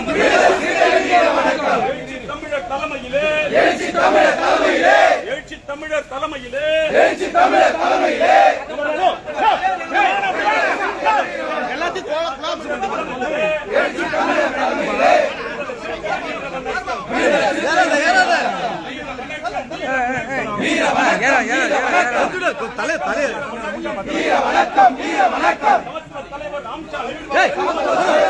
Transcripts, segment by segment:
வணக்கம் எழுச்சி தமிழர் தலைமையிலே எழுச்சி தமிழர் தலைமையிலே எழுச்சி தமிழர் தலைமையிலே எழுச்சி தமிழர் தலைமையிலே தலை தலை தலைவர் அம்சா இப்படி வாங்கடா அண்ணா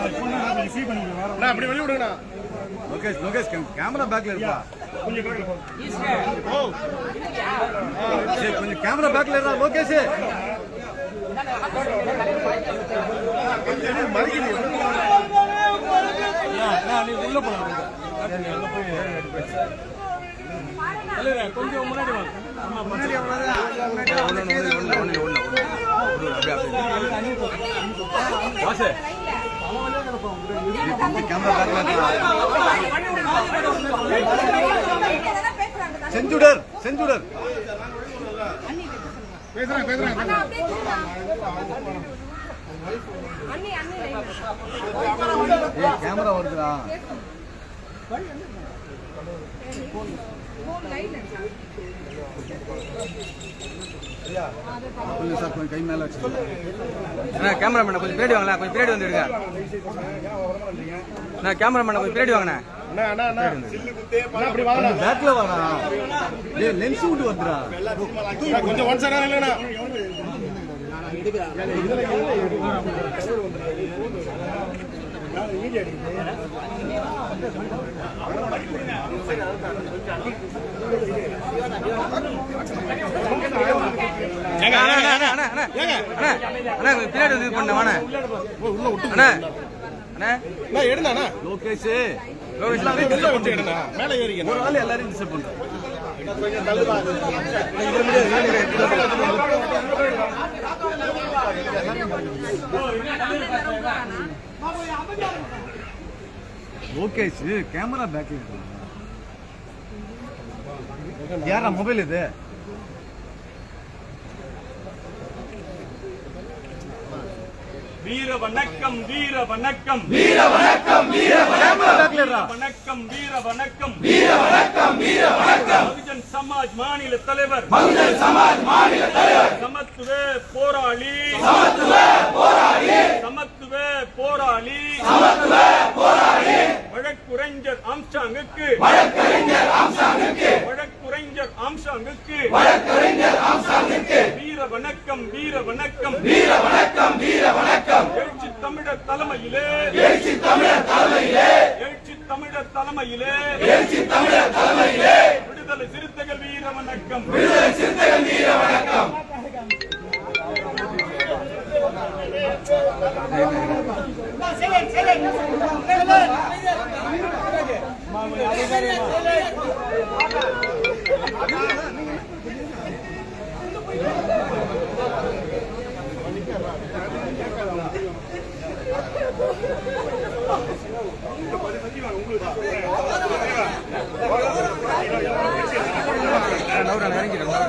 அப்படி வெளிய விடுங்கண்ணா. லோகேஷ் லோகேஷ் கேமரா பேக்ல சரி கொஞ்சம் கேமரா பேக்ல இருக்கா லோகேஷ். கேமரா பேக்ல செஞ்சுடர் செஞ்சுடர். பேசுறேன் பேசுறேன். அண்ணி அண்ணி ஏய் கேமரா வருதுடா. கொஞ்சம் சார் கொஞ்சம் கை மேல வச்சு கேமராமேன் கொஞ்சம் பின்னாடி வாங்கண்ணா. கொஞ்சம் பின்னாடி வந்துடுங்க நான் கேமராமேன் கொஞ்சம் பின்னாடி வாங்கண்ணா. பேக்ல வாடா ஏய் லென்ஸ் விட்டு வந்துடா. அண்ணா, கொஞ்சம் ஒன் சைடா இல்லைண்ணா. அண்ணா பின்னாடி இது பண்ணவானே எடுனா லோகேஷ். மேல ஏறிங்க ஒரு ஆள் எல்லாரையும் டிஸ்டர்ப் பண்றேன் இது லோகேஷ் கேமரா பேக்ல யாரா மொபைல் இது? வீர வணக்கம் வீர வணக்கம். கேமரா பேக்ல இருக்கா வணக்கம் வீர வணக்கம். வீர வணக்கம் வீர வணக்கம். பகுஜன் சமாஜ் மாநில தலைவர். பகுஜன் சமாஜ் மாநில தலைவர். சமத்துவ போராளி. சமத்துவ போராளி. சமத்துவ போராளி. சமத்துவ போராளி. வழக்குரைஞர் ஆம்சாங்குக்கு. வழக்கறிஞர் ஆம்சாங்குக்கு. வழக்குரைஞர் ஆம்சாங்குக்கு. வழக்கறிஞர் ஆம்சாங்குக்கு. வீர வணக்கம் வீர வணக்கம். வீர வணக்கம் வீர வணக்கம். எழுச்சி தமிழர் தலைமையிலே. எழுச்சி தமிழர் தலைமையிலே. எழுச்சி தமிழர் தலைமையிலே. எழுச்சி தமிழர் தலைமையிலே. விடுதலை சிறுத்தைகள் வீர வணக்கம். விடுதலை சிறுத்தைகள் வீர வணக்கம். இறங்கிடும்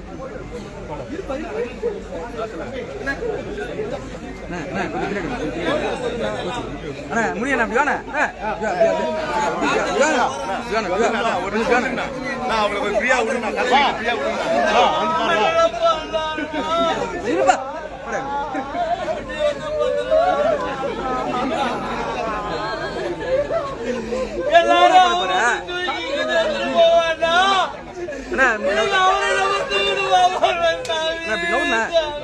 அண்ணா முடியல அப்படியாண்ணா அவளுக்கு ஃப்ரீயா விடுங்க அண்ணா, இப்படி நவுண்ணா.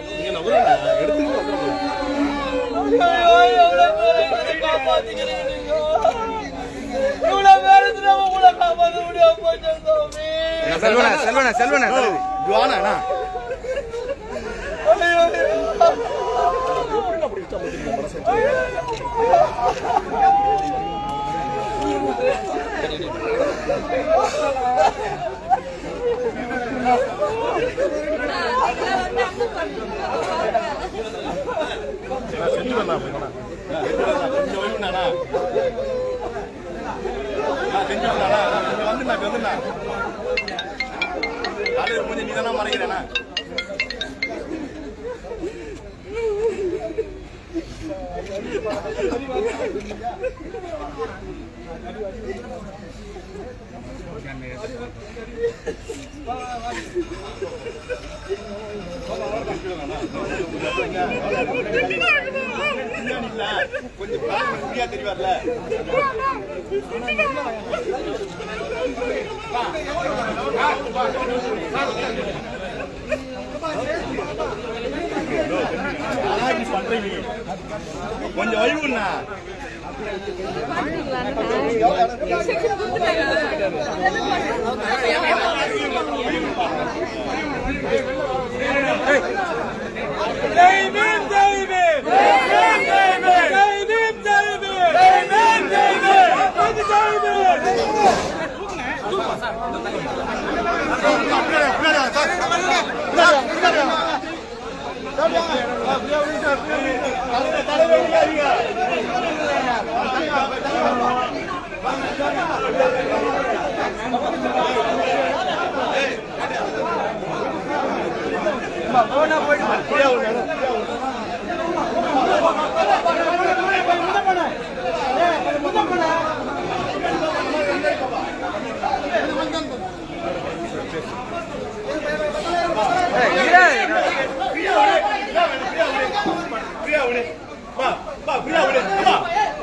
நீங்க நகருண்ணா எடுத்து அண்ணா, கொஞ்சம் வருங்கண்ணா செஞ்சு வரலாம் கொஞ்சம் கொஞ்சம் நீ கொஞ்சம் ஃப்ரீயா தெரிவார்ல கொஞ்சம் வழிவுண்ணா ஏய், இரு. ஃப்ரீயா விடு வா வா ஃப்ரீயா விடு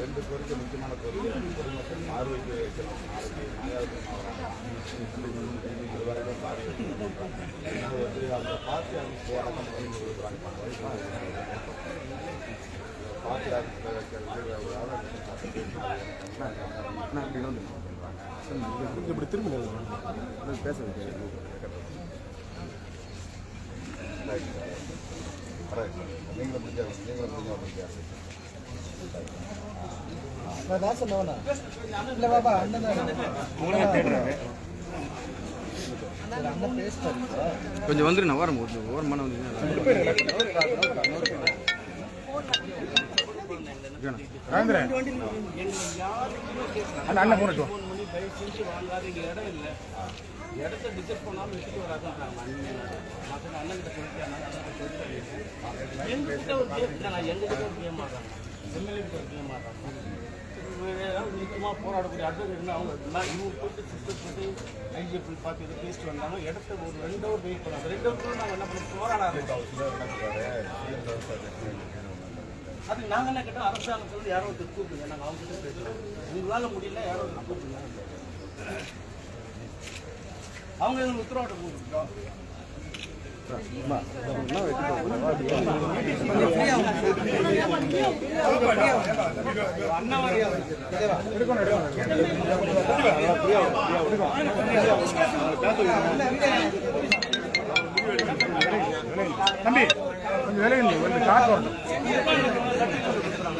ரெண்டு ஃப்ரீயா முக்கியமான கோரிக்கை பொதுமக்கள் ஆ செய்யல இரு, இரு, விடு, விடு, விடு, விடு, போலீஸுங்க, அதை விடுங்க. நான் லைட்டா அப்படி நில்லுனா நீயே மாத்தி நின்னுக்கிற நான் தலை மாதிரி வந்து. இப்படி திரும்பி நில்லு அது பேச வைக்கிறேன். கொஞ்சம் வந்துரு நான் ஓரம் ஒரு ஓரமான வந்து அண்ணா அண்ணா போனட்டு இடத்த டிசைட் பண்ணாமல் விட்டுட்டு வராதுன்றாங்க மற்ற அண்ணன் கிட்ட சொல்லிட்டு எங்ககிட்ட ஒரு கேம் நான் எங்ககிட்ட ஒரு கேம் ஆடுறாங்க எம்எல்ஏ கேம் போராடக்கூடிய அட்வொகேட் இருந்தால் அவங்க இவங்க போயிட்டு சிஸ்டர் போட்டு ஐஜிஎஃப் பார்த்து இதை பேசிட்டு வந்தாங்க. இடத்த ஒரு ரெண்டு ஹவர் வெயிட் பண்ணாங்க. ரெண்டு ஹவர் நாங்கள் என்ன பண்ணோம்? போராட அது நாங்கள் என்ன கேட்டோம்? அரசாங்கத்தில் யாரோ ஒருத்தர் கூப்பிடுங்க. நாங்கள் அவங்க கிட்ட பேசுகிறோம் உங்களால் முடியல யாரோ ஒருத்தர் கூப்பிடுங்க. அவங்க எங்களுக்கு உத்தரவாட்டம் கொடுத்துருக்கோம் தம்பி கொஞ்சம் விலகி நில்லு, கொஞ்சம் காத்து வரணும்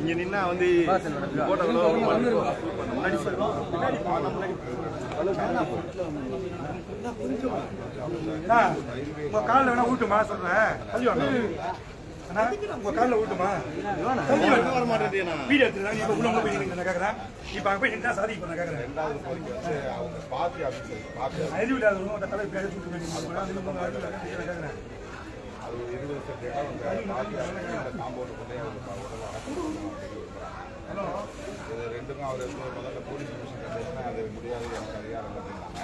இங்க நின்னா, வந்து முன்னாடி உங்க காலில் வேணா ஊட்டுமா சொல்றேன் உங்க காலில் ஊட்டுமா வர மாட்டேன் வீடியோ எடுத்துருக்காங்க இப்ப உள்ள போய் நின்னுங்க, கேக்குறேன் இப்ப அங்க போய் நின்றா சாதிக்க நான் கேக்குறேன் தலைவர் பேரை சுட்டு வேண்டிய மாதிரி. அது நம்ம அறிவு இல்லை, நான் கேக்குறேன். ரெண்டுக்கும் அவர் வந்து முதல்ல போலீஸ் கமிஷன் பேசினா அது முடியாது எனக்கு அதிகாரம் இல்லைன்னாங்க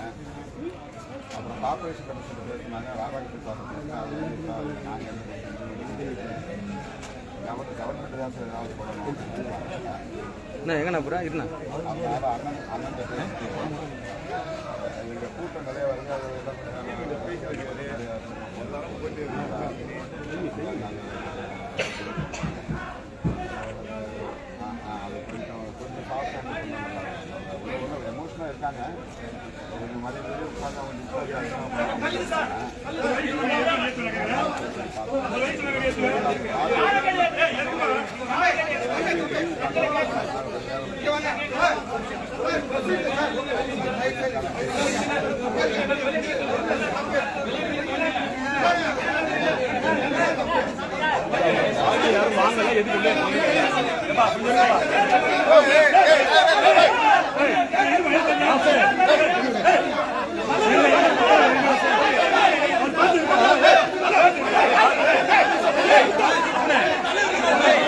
அப்புறம் கார்பரேஷன் கமிஷன் பேசினாங்க பேசினா அது வந்து நாங்கள் கவர்மெண்ட் தான் சார் ஏதாவது பண்ணணும். என்ன எங்கண்ணா புறா? அதனால அண்ணன் அண்ணன் எங்கள் கூட்டம் நிறைய வருது அது எல்லாம் பேசுறது எல்லாரும் போயிட்டு அது கொஞ்சம் கொஞ்சம் சாஃப்டாக அவங்கெல்லாம் எதுக்கு உள்ளே Hey!